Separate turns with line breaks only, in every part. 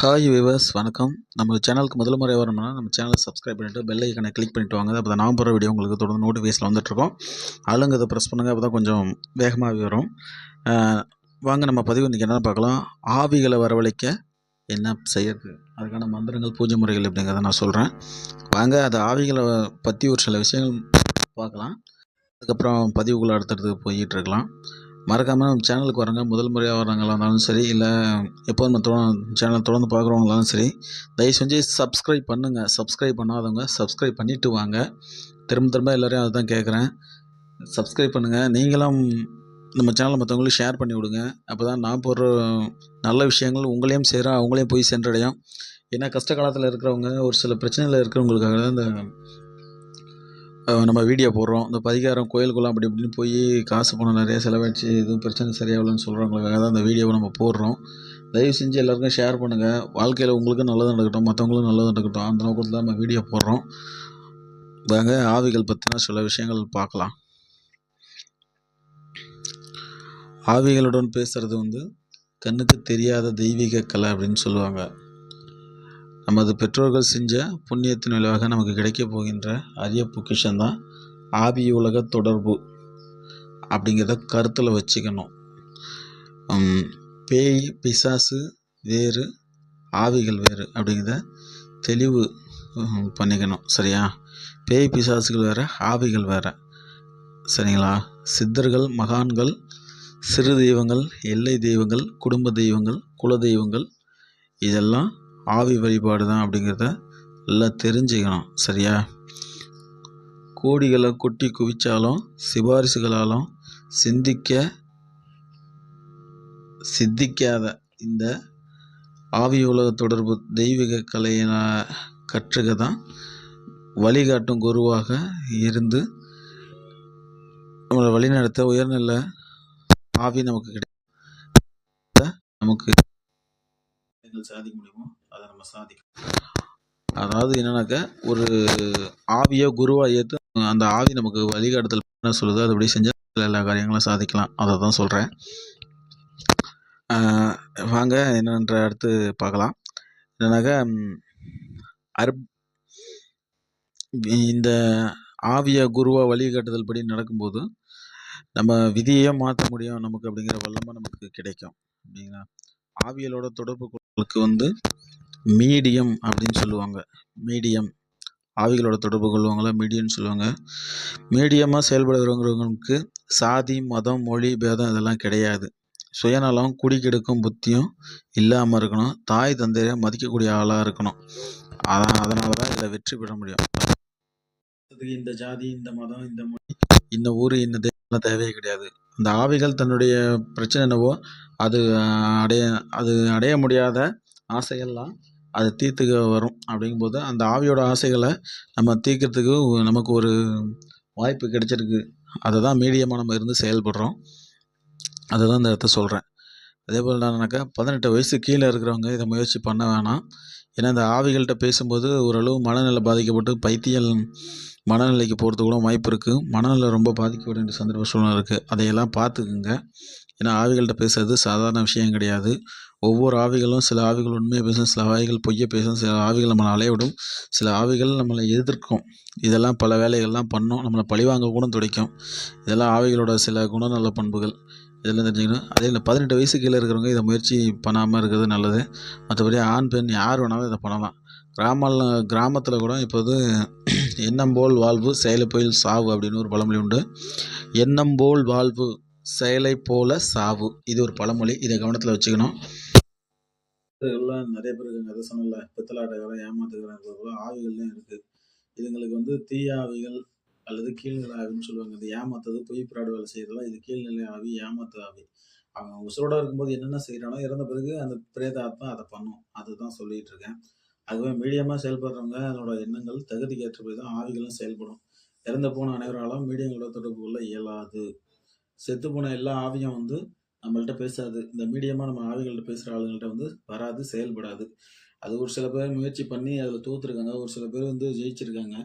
Hi viewers வணக்கம். நம்ம சேனலுக்கு முதல் முறை வரணும்னா நம்ம சேனலை சப்ஸ்கிரைப் பண்ணிவிட்டு பெல் ஐக்கனை கிளிக் பண்ணிட்டு வாங்க. அப்போ தான் நான் போகிற வீடியோ உங்களுக்கு தொடர்ந்து நோட்டிஃபிகேஷன் வந்துட்டுருக்கோம். ஆளுங்க அதை ப்ரெஸ் பண்ணுங்கள் அப்போ தான் கொஞ்சம் வேகமாக வரும். வாங்க நம்ம பதிவு இன்றைக்கி என்ன பார்க்கலாம். ஆவிகளை வரவழைக்க என்ன செய்யறது? அதுக்கான மந்திரங்கள் பூஜை முறைகள் அப்படிங்கிறத நான் சொல்கிறேன் வாங்க அது ஆவிகளை பற்றி ஒரு சில விஷயங்கள் பார்க்கலாம். அதுக்கப்புறம் பதிவுக்குள்ளே அடுத்தடுத்து போயிட்டுருக்கலாம் இருக்கலாம். மறக்காமல் நம்ம சேனலுக்கு வராங்க முதல் முறையாக வரவங்களா இருந்தாலும் சரி இல்லை எப்போ நம்ம தொ சேனல் தொடர்ந்து பார்க்குறவங்களாலும் சரி தயவு செஞ்சு சப்ஸ்கிரைப் பண்ணுங்கள் சப்ஸ்கிரைப் பண்ணாதவங்க சப்ஸ்கிரைப் பண்ணிவிட்டு வாங்க. திரும்ப திரும்ப எல்லோரையும் அதுதான் கேட்குறேன் சப்ஸ்கிரைப் பண்ணுங்கள் நீங்களும் நம்ம சேனலை மற்றவங்களுக்கு ஷேர் பண்ணி விடுங்க. அப்போ தான் நான் போடுற நல்ல விஷயங்கள் உங்களையும் சேரும் அவங்களையும் போய் சென்றடையும். ஏன்னா கஷ்ட காலத்தில் இருக்கிறவங்க ஒரு சில பிரச்சனையில் இருக்கிறவங்களுக்காக தான் இந்த நம்ம வீடியோ போடுறோம். இந்த பதிகாரம் கோயிலுக்குலாம் அப்படி இப்படின்னு போய் காசு பணம் நிறைய செலவழிச்சு எதுவும் பிரச்சனை சரியாகலன்னு சொல்கிறவங்களுக்காக தான் இந்த வீடியோவை நம்ம போடுறோம். தயவு செஞ்சு எல்லாருக்கும் ஷேர் பண்ணுங்கள் வாழ்க்கையில் உங்களுக்கும் நல்லது நடக்கட்டும். மற்றவங்களுக்கும் நல்லது நடக்கட்டும். அந்த நோக்கத்தில் தான் நம்ம வீடியோ போடுறோம். வாங்க ஆவிகள் பற்றின சில விஷயங்கள் பார்க்கலாம். ஆவிகளுடன் பேசுகிறது வந்து கண்ணுக்கு தெரியாத தெய்வீக கலை அப்படின்னு சொல்லுவாங்க. நமது பெற்றோர்கள் செஞ்ச புண்ணியத்தின் விளைவாக நமக்கு கிடைக்கப் போகின்ற அரிய பொக்கிஷந்தான் ஆவி உலக தொடர்பு அப்படிங்கிறத கருத்தில் வச்சுக்கணும். பேய் பிசாசு வேறு ஆவிகள் வேறு அப்படிங்கிறத தெளிவு பண்ணிக்கணும். சரியா? பேய் பிசாசுகள் வேறு ஆவிகள் வேறு. சரிங்களா? சித்தர்கள் மகான்கள் சிறு தெய்வங்கள் எல்லை தெய்வங்கள் குடும்ப தெய்வங்கள் குல தெய்வங்கள் இதெல்லாம் ஆவி வழிபாடு தான் அப்படிங்கிறத நல்லா தெரிஞ்சுக்கணும் சரியா? கோடிகளை கொட்டி குவிச்சாலும் சிபாரிசுகளாலும் சிந்திக்க சித்திக்காத இந்த ஆவி உலக தொடர்பு தெய்வீக கலையின கற்றுக்க தான் வழிகாட்டும் குருவாக இருந்து நம்மளை வழிநடத்த உயர்நில ஆவி நமக்கு கிடைக்கும் நமக்கு சாதிக்க முடியுமோ அதை நம்ம சாதிக்கணும் அதாவது என்னன்னாக்கா ஒரு ஆவியோ குருவாக ஏற்று அந்த ஆவி நமக்கு வழிகாட்டுதல் என்ன சொல்லுதோ. அது அப்படியே செஞ்சால் எல்லா காரியங்களும் சாதிக்கலாம். அதை தான் சொல்கிறேன் வாங்க என்னன்ற அடுத்து பார்க்கலாம். என்னன்னாக்கா அர்ப் இந்த ஆவிய குருவா வழிகாட்டுதல் படி நடக்கும்போது நம்ம விதியே மாற்ற முடியும். நமக்கு அப்படிங்கிற வல்லமாக நமக்கு கிடைக்கும். அப்படிங்களா? ஆவியலோட தொடர்புகளுக்கு வந்து மீடியம் அப்படின்னு சொல்லுவாங்க. மீடியம். ஆவிகளோட தொடர்பு கொள்வாங்களா மீடியம்னு சொல்லுவாங்க. மீடியமாக செயல்படுறவங்களுக்கு சாதி மதம் மொழி பேதம் இதெல்லாம் கிடையாது. சுயநலம் குடிக்கெடுக்கும் புத்தியும் இல்லாமல் இருக்கணும். தாய் தந்தையை மதிக்கக்கூடிய ஆளாக இருக்கணும். அதான் அதனால தான் இதில் வெற்றி பெற முடியும். இந்த ஜாதி இந்த மதம் இந்த மொழி இந்த ஊர் இந்த தெய்வம்லாம் தேவையே கிடையாது. அந்த ஆவிகள் தன்னுடைய பிரச்சனை என்னவோ அது அடைய அது அடைய முடியாத ஆசையெல்லாம் அது தீர்த்துக்க வரும். அப்படிங்கும்போது அந்த ஆவியோட ஆசைகளை நம்ம தீர்க்கறதுக்கு நமக்கு ஒரு வாய்ப்பு கிடைச்சிருக்கு. அதை தான் மீடியமாக நம்ம இருந்து செயல்படுறோம். அதை தான் இந்த இடத்த சொல்கிறேன் அதே போல் என்னன்னாக்கா பதினெட்டு வயசு கீழே இருக்கிறவங்க இதை முயற்சி பண்ண வேணாம். ஏன்னா இந்த ஆவிகள்கிட்ட பேசும்போது ஓரளவு மனநிலை பாதிக்கப்பட்டு பைத்தியல் மனநிலைக்கு போகிறதுக்கு கூட வாய்ப்பு இருக்குது மனநிலை ரொம்ப பாதிக்க வேண்டிய சந்தர்ப்ப சூழ்நிலை இருக்குது அதையெல்லாம் பார்த்துக்குங்க. ஏன்னா ஆவிகள்கிட்ட பேசுறது சாதாரண விஷயம் கிடையாது. ஒவ்வொரு ஆவிகளும் சில ஆவிகள் உண்மையை பேசும் சில ஆவிகள் பொய்யை பேசும் சில ஆவிகள் நம்மளை அலையவிடும் சில ஆவிகள் நம்மளை எதிர்க்கும். இதெல்லாம் பல வேலைகள்லாம் பண்ணும். நம்மளை பழிவாங்க கூட துடைக்கும். இதெல்லாம் ஆவிகளோட சில குணநல பண்புகள். இதெல்லாம் தெரிஞ்சுக்கணும். அதே இந்த பதினெட்டு வயசு கீழே இருக்கிறவங்க இதை முயற்சி பண்ணாமல் இருக்கிறது நல்லது. மற்றபடி ஆண் பெண் யார் வேணாலும் இதை பண்ணலாம். கிராம கிராமத்தில் கூட இப்போது எண்ணம் போல் வாழ்வு செயலை போல் சாவு அப்படின்னு ஒரு பழமொழி உண்டு. எண்ணம் போல் வாழ்வு செயலை போல சாவு. இது ஒரு பழமொழி. இதை கவனத்தில் வச்சுக்கணும். எல்லாம் நிறைய பேருக்கு இருக்காங்க. அதை சொன்னல பித்தலாட்டக்காரன் ஏமாத்துக்காரன் ஆவிகள்லாம் இருக்குது இதுங்களுக்கு வந்து தீய ஆவிகள் அல்லது கீழ்நிலை ஆவின்னு சொல்லுவாங்க. இது ஏமாத்துறது பொய் பிராடு வேலை செய்யறதெல்லாம் இது கீழ்நிலை ஆவி ஏமாத்து ஆவி. அவன் உசுரோட இருக்கும்போது என்னென்ன செய்கிறானோ இறந்த பிறகு அந்த பிரேத ஆத்மா அதை பண்ணும். அதுதான் சொல்லிட்டு இருக்கேன். அதுவே மீடியமாக செயல்படுறவங்க அதனோட எண்ணங்கள் தகுதிக்கு ஏற்றபடி தான் ஆவிகளும் செயல்படும். இறந்து போன அனைவராலும் மீடியங்களோட தொடர்பு கொள்ள இயலாது. செத்து போன எல்லா ஆவியும் வந்து நம்மள்கிட்ட பேசாது. இந்த மீடியமாக நம்ம ஆவிகள்கிட்ட பேசுகிற ஆளுங்கள்ட்ட வந்து வராது செயல்படாது. அது ஒரு சில பேர் முயற்சி பண்ணி அதில் தோற்றுருக்காங்க ஒரு சில பேர் வந்து ஜெயிச்சிருக்காங்க.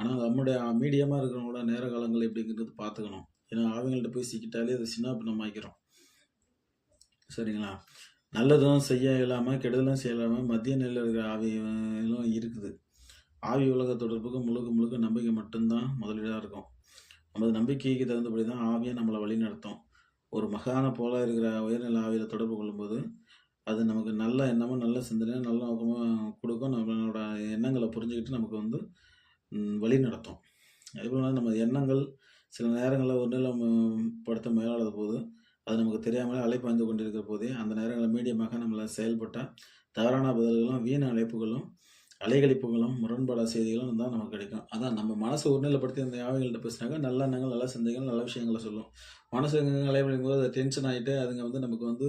ஆனால் நம்முடைய மீடியமாக இருக்கிறவங்களோட நேர காலங்கள் எப்படிங்கிறது பார்த்துக்கணும் ஏன்னா ஆவிங்கள்ட்ட போய் சிக்கிட்டாலே அது சின்ன பின்னமாக்கிறோம் சரிங்களா? நல்லதும் செய்ய இயலாமல் கெடுதலும் செய்ய இல்லாமல் மத்திய நிலையில் இருக்கிற ஆவிகளும் இருக்குது. ஆவி உலக தொடர்புக்கு முழுக்க முழுக்க நம்பிக்கை மட்டும்தான் முதலீடாக இருக்கும். நமது நம்பிக்கைக்கு தகுந்தபடி தான் ஆவியை நம்மளை வழி நடத்தும் ஒரு மகான போல இருக்கிற உயர்நிலை ஆவியில் தொடர்பு கொள்ளும்போது அது நமக்கு நல்ல எண்ணமும் நல்ல சிந்தனையும் நல்ல நோக்கமும் கொடுக்கும். நம்மளோட எண்ணங்களை புரிஞ்சுக்கிட்டு நமக்கு வந்து வழி நடத்தும் அதேபோல் நம்ம எண்ணங்கள் சில நேரங்களில் ஒரு நிலம் படுத்த முயலாத போது அது நமக்கு தெரியாமலே அலைப்பாய்ந்து கொண்டிருக்கிற போதே அந்த நேரங்களில் மீடியமாக நம்மளை செயல்பட்டால் தவறான பதில்களும் வீண அழைப்புகளும் அலைகழிப்புகளும் முரண்பாட செய்திகளும் தான் நமக்கு கிடைக்கும். அதான் நம்ம மனசை ஒருநிலைப்படுத்தி அந்த ஆவிகள்கிட்ட பேசினாக்க நல்ல எண்ணங்கள் நல்ல சிந்தைகள் நல்ல விஷயங்களை சொல்லும். மனசு அலைவழிக்கும் போது அது டென்ஷன் ஆகிட்டு அதுங்க வந்து நமக்கு வந்து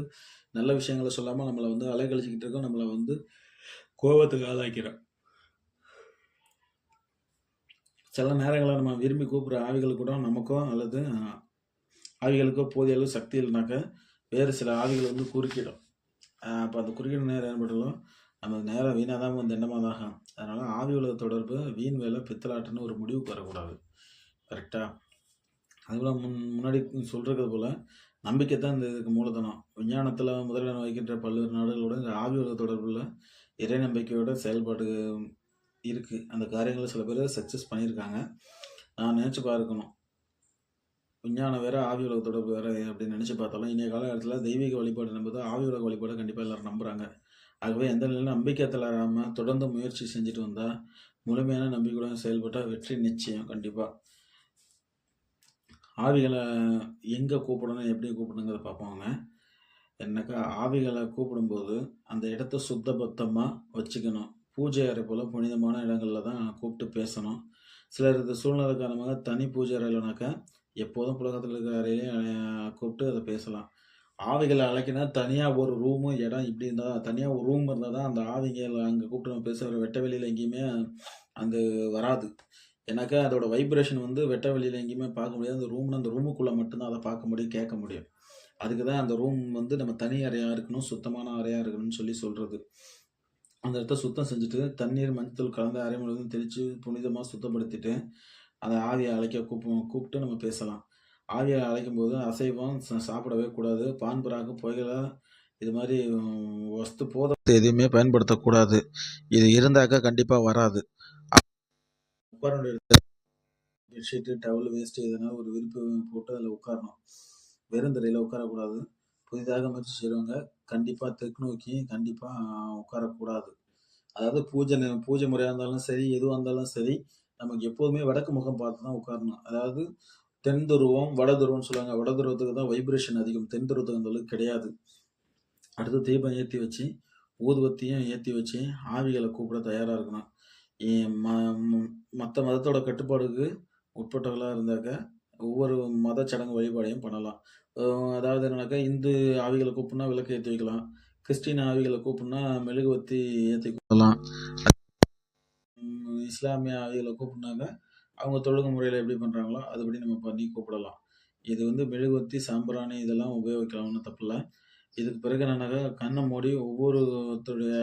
நல்ல விஷயங்களை சொல்லாமல் நம்மளை வந்து அலைகழிச்சிக்கிட்டு இருக்கோம் நம்மளை வந்து கோபத்துக்கு ஆளாக்கிறோம் சில நேரங்களில் நம்ம விரும்பி கூப்பிட்ற ஆவிகள் கூட நமக்கோ அல்லது ஆவிகளுக்கோ போதிய அளவு சக்தி இல்லைனாக்க வேறு சில ஆவிகள் வந்து குறுக்கிடும். அப்போ அந்த குறுக்கிட நேரம் ஏற்பட்டாலும் அந்த நேரம் வீணாக தான் வந்து எண்ணமாக தான் ஆகும் அதனால் ஆவி உலக தொடர்பு வீண் வேலை பித்தலாட்டுன்னு ஒரு முடிவுக்கு வரக்கூடாது கரெக்டாக அதுபோல் முன் முன்னாடி சொல்கிறது போல் நம்பிக்கை தான் இந்த இதுக்கு மூலதனம். விஞ்ஞானத்தில் முதலிடம் வைக்கின்ற பல்வேறு நாடுகளோட இந்த ஆவி உலக தொடர்பில் இறை நம்பிக்கையோட செயல்பாடு இருக்குது அந்த காரியங்களை சில பேர் சக்ஸஸ் பண்ணியிருக்காங்க. நான் நினச்சி பார்க்கணும். விஞ்ஞானம் வேறு ஆவி உலக தொடர்பு வேறு அப்படின்னு நினச்சி பார்த்தாலும் இன்றைய காலகட்டத்தில் தெய்வீக வழிபாடு நம்புது ஆவி உலக வழிபாடு கண்டிப்பாக எல்லோரும் நம்புகிறாங்க ஆகவே எந்த நிலையிலும் நம்பிக்கை தளராமல் தொடர்ந்து முயற்சி செஞ்சுட்டு வந்தால் முழுமையான நம்பிக்கையுடன் செயல்பட்டால் வெற்றி நிச்சயம் கண்டிப்பாக ஆவிகளை எங்கே கூப்பிடணும் எப்படி கூப்பிடணுங்கிறத பார்ப்போங்க. என்னக்கா ஆவிகளை கூப்பிடும்போது அந்த இடத்த சுத்தபத்தமாக வச்சுக்கணும். பூஜை அறை போல் புனிதமான இடங்களில் தான் கூப்பிட்டு பேசணும். சிலர் இந்த சூழ்நிலை காரணமாக தனி பூஜை அறையிலனாக்கா எப்போதும் புலகத்தில் இருக்கிற அறையிலே கூப்பிட்டு அதை பேசலாம். ஆவிகளை அழைக்கினா தனியாக ஒரு ரூமு இடம் இப்படி இருந்தால் தனியாக ஒரு ரூம் இருந்தால் தான் அந்த ஆவிகள் அங்கே கூப்பிட்டு நம்ம பேசுகிற வெட்ட வெளியில் எங்கேயுமே அங்கே வராது. ஏன்னாக்கா அதோட வைப்ரேஷன் வந்து வெட்ட வெளியில் எங்கேயுமே பார்க்க முடியாது. அந்த ரூம்னு அந்த ரூமுக்குள்ளே மட்டும்தான் அதை பார்க்க முடியும் கேட்க முடியும். அதுக்கு தான் அந்த ரூம் வந்து நம்ம தனி அறையாக இருக்கணும் சுத்தமான அறையாக இருக்கணும்னு சொல்லி சொல்கிறது அந்த இடத்த சுத்தம் செஞ்சுட்டு தண்ணீர் மஞ்சள் கலந்த அறை முழுவதும் தெளித்து புனிதமாக சுத்தப்படுத்திட்டு அதை ஆவியை அழைக்க கூப்பு கூப்பிட்டு நம்ம பேசலாம். ஆவியை அழைக்கும் போது அசைவம் சாப்பிடவே கூடாது. பான் பிராக்கு புகையிலை இது மாதிரி வஸ்து போதை எதுவுமே பயன்படுத்தக்கூடாது. இது இருந்தாக்கா கண்டிப்பாக வராது. உட்கார பெட்ஷீட்டு டவல் வேஸ்ட்டு எதுனா ஒரு விருப்பு போட்டு அதில் உட்காரணும். வெறும் தரையில் உட்காரக்கூடாது. புதிதாக முயற்சி செய்கிறவங்க கண்டிப்பாக தெற்கு நோக்கி கண்டிப்பாக உட்காரக்கூடாது. அதாவது பூஜை பூஜை முறையாக இருந்தாலும் சரி எதுவாக இருந்தாலும் சரி நமக்கு எப்போதுமே வடக்கு முகம் பார்த்து தான் உட்காரணும். அதாவது தென் துருவம் வட துருவம்னு சொல்லுவாங்க. வட துருவத்துக்கு தான் வைப்ரேஷன் அதிகம். தென் துருவத்துக்கு அந்த அளவுக்கு கிடையாது. அடுத்து தீபம் ஏற்றி வச்சு ஊதுவத்தியும் ஏற்றி வச்சு ஆவிகளை கூப்பிட தயாராக இருக்கணும். மற்ற மதத்தோட கட்டுப்பாடுக்கு உட்பட்டவர்களாக இருந்தாக்க ஒவ்வொரு மத சடங்கு வழிபாடையும் பண்ணலாம். அதாவது என்னன்னாக்கா இந்து ஆவிகளை கூப்பிட்னா விளக்கு ஏற்றி வைக்கலாம். கிறிஸ்டின் ஆவிகளை கூப்பிட்னா மெழுகுவத்தி ஏற்றி கொள்ளலாம் இஸ்லாமிய ஆவிகளை கூப்பிட்னாங்க அவங்க தொழுகை முறையில் எப்படி பண்ணுறாங்களோ அதுபடி நம்ம பண்ணி கூப்பிடலாம். இது வந்து மெழுகுவத்தி சாம்பிராணி இதெல்லாம் உபயோகிக்கலாம் தப்பில்ல இதுக்கு பிறகு என்னன்னாக்கா கண்ணை மூடி ஒவ்வொருத்தருடைய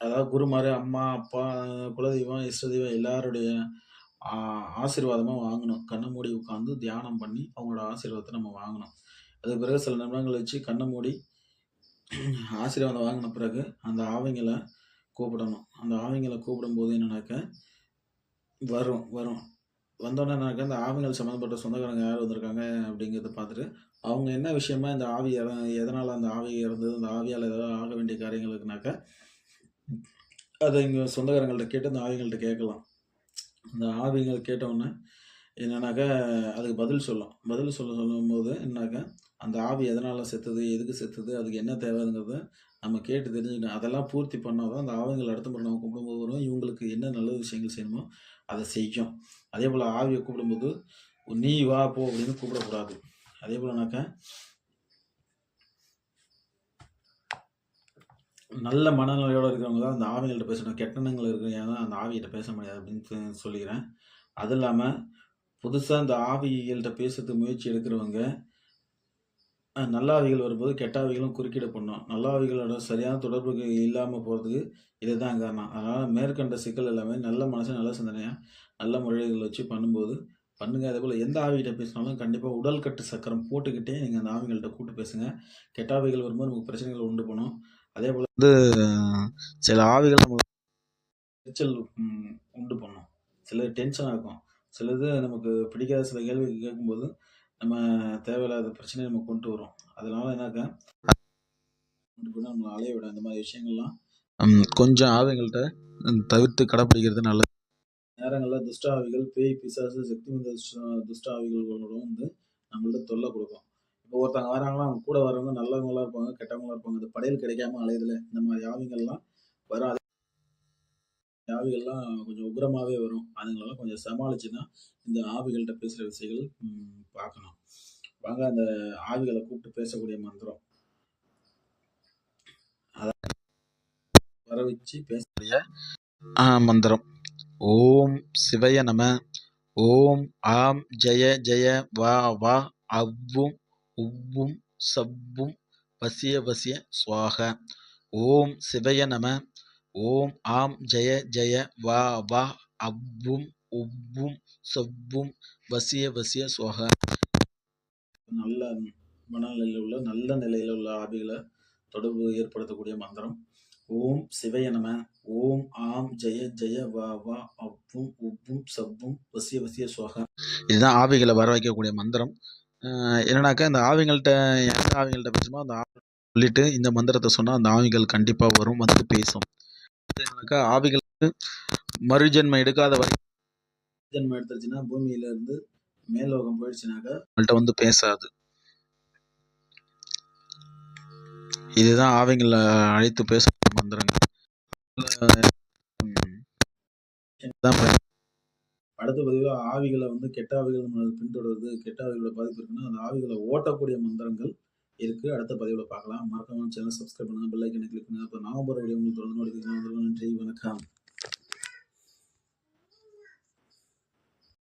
அதாவது குருமார் அம்மா அப்பா குலதெய்வம் இஷ்டதெய்வம் எல்லாருடைய ஆசீர்வாதமாக வாங்கணும். கண்ணை மூடி உட்காந்து தியானம் பண்ணி அவங்களோட ஆசீர்வாதத்தை நம்ம வாங்கணும். அதுக்கு பிறகு சில நிமிடங்கள் வச்சு கண்ணை மூடி ஆசீர்வாதம் வாங்கின பிறகு அந்த ஆவிங்களை கூப்பிடணும். அந்த ஆவிங்களை கூப்பிடும்போது என்னன்னாக்க வரும் வரும். வந்தோடனே எனக்கு அந்த ஆவிகள் சம்மந்தப்பட்ட சொந்தக்காரங்க யார் வந்திருக்காங்க அப்படிங்கிறத பார்த்துட்டு அவங்க என்ன விஷயமா இந்த ஆவி இற எதனால் அந்த ஆவி இறந்தது அந்த ஆவியால் ஏதாவது ஆக வேண்டிய காரியங்களுக்குனாக்கா அதை இங்கே சொந்தக்காரங்கள்ட்ட கேட்டு அந்த ஆவிகள்கிட்ட கேட்கலாம். அந்த ஆவிகள் கேட்டவுடனே என்னன்னாக்கா அதுக்கு பதில் சொல்லும் பதில் சொல்ல சொல்லும்போது என்னாக்கா அந்த ஆவி எதனால் செத்துது எதுக்கு செத்துது அதுக்கு என்ன தேவைங்கிறத நம்ம கேட்டு தெரிஞ்சுக்கணும். அதெல்லாம் பூர்த்தி பண்ணால் தான் அந்த ஆவிகள் அடுத்த முறை நம்ம கும்பிடும்போது வரும். இவங்களுக்கு என்ன நல்ல விஷயங்கள் செய்யணுமோ அதை செய்யும். அதே போல் ஆவியை கூப்பிடும்போது நீ வா போ அப்படின்னு கூப்பிடக்கூடாது. அதே போலனாக்கா நல்ல மனநிலையோடு இருக்கிறவங்க தான் அந்த ஆவிகள்கிட்ட பேசணும். கெட்டணங்கள் இருக்கிறவங்க தான் அந்த ஆவிகிட்ட பேச முடியாது அப்படின்னு சொல்லிக்கிறேன். அது இல்லாமல் புதுசாக இந்த ஆவிகள்கிட்ட பேசுறதுக்கு முயற்சி எடுக்கிறவங்க நல்லாவிகள் நல்ல ஆவிகள் வரும்போது கெட்ட ஆவிகளும் குறுக்கிட பண்ணும் நல்லாவிகளோட சரியான தொடர்புக்கு இல்லாமல் போகிறதுக்கு இதுதான் காரணம் அதனால் மேற்கண்ட சிக்கல் எல்லாமே நல்ல மனசு நல்ல சிந்தனையாக நல்ல முறைகள் வச்சு பண்ணும்போது பண்ணுங்க. அதேபோல எந்த ஆவிகிட்ட பேசினாலும் கண்டிப்பாக உடல் கட்டு சக்கரம் போட்டுக்கிட்டே நீங்கள் அந்த ஆவிகள்கிட்ட கூப்பிட்டு பேசுங்க. கெட்ட ஆவிகள் வரும்போது நமக்கு பிரச்சனைகள் உண்டு பண்ணும். அதே போல் வந்து சில ஆவிகள் நம்ம எரிச்சல் உண்டு பண்ணும். சிலது டென்ஷனாக இருக்கும் சிலது நமக்கு பிடிக்காத சில கேள்விகள் கேட்கும்போது, நம்ம தேவையில்லாத பிரச்சனையை நம்ம கொண்டு வரும். அதனால என்னாக்கா கொண்டு அலைய விட இந்த மாதிரி விஷயங்கள்லாம் கொஞ்சம் ஆவிகள்ட்ட தவிர்த்து கடைப்பிடிக்கிறது நல்லது. நேரங்களில் துஷ்ட ஆவிகள், பேய், பிசாசு, சக்தி வந்த துஷ்ட ஆவிகளோட வந்து நம்மள்ட்ட தொல்லை கொடுக்கும் இப்போ ஒருத்தவங்க வராங்கன்னா, அவங்க கூட வரவங்க நல்லவங்களா இருப்பாங்க, கெட்டவங்களா இருப்பாங்க. இந்த படையல் கிடைக்காம அலையுதுல, இந்த மாதிரி ஆவிகள்லாம் வரும். ஆவிகள்லாம் கொஞ்சம் உக்ரமாகவே வரும். அதுங்களெல்லாம் கொஞ்சம் சமாளிச்சு தான் இந்த ஆவிகள்கிட்ட பேசுகிற விஷயங்கள் பார்க்கணும். வாங்க அந்த ஆவிகளை கூப்பிட்டு பேசக்கூடிய மந்திரம். அதை வர வச்சு பேசக்கூடிய மந்திரம். ஓம் சிவய நம. ஓம் ஆம் ஜெய ஜெய வா வா அவ்வும் உவ்வும் சவ்வும் வசிய வசிய சுவாக ஓம் சிவய நம. ஓம் ஆம் ஜெய ஜெய வா வா அவ்வும் உப்பும் சவ்வும் வசிய வசிய சோக நல்ல மனநிலையில் உள்ள நல்ல நிலையில் உள்ள ஆவிகளை தொடர்பு ஏற்படுத்தக்கூடிய மந்திரம். ஓம் சிவைய நம. ஓம் ஆம் ஜெய ஜெய வா வா அவ்வும் உவ்வும் சவ்வும் வசிய வசிய சோக இதுதான் ஆவிகளை வர வைக்கக்கூடிய மந்திரம். என்னன்னாக்கா இந்த ஆவிங்கள்ட்ட எந்த ஆவிங்கள்ட்ட பேசுமோ அந்த ஆவி சொல்லிட்டு இந்த மந்திரத்தை சொன்னால் அந்த ஆவிகள் கண்டிப்பாக வரும். வந்து பேசும். என்னன்னாக்கா ஆவிகளுக்கு மறுஜென்மம் எடுக்காத வரை ஜென்மம் எடுத்துருச்சுன்னா பூமியில இருந்து மேல்லோகம் போயிடுச்சுனாக்கா அவங்கள்ட்ட வந்து பேசாது. இதுதான் ஆவிங்களை அழைத்து பேச மந்திரங்கள். அடுத்த பதிவுல ஆவிகளை வந்து கெட்ட ஆவிகள் நம்மள கெட்ட ஆவிகளோட பாதிப்பு இருக்குன்னா, அந்த ஆவிகளை ஓட்டக்கூடிய மந்திரங்கள் இருக்குது அடுத்த பதிவில் பார்க்கலாம். மறக்காமல் சேனல் சப்ஸ்கிரைப் பண்ணுங்க. பெல் ஐகானை கிளிக் பண்ணுங்கள் அப்போ நாம போடுற வீடியோ உங்களுக்கு தொடர்ந்து நோட்டிஃபிகேஷன் நன்றி, வணக்கம்.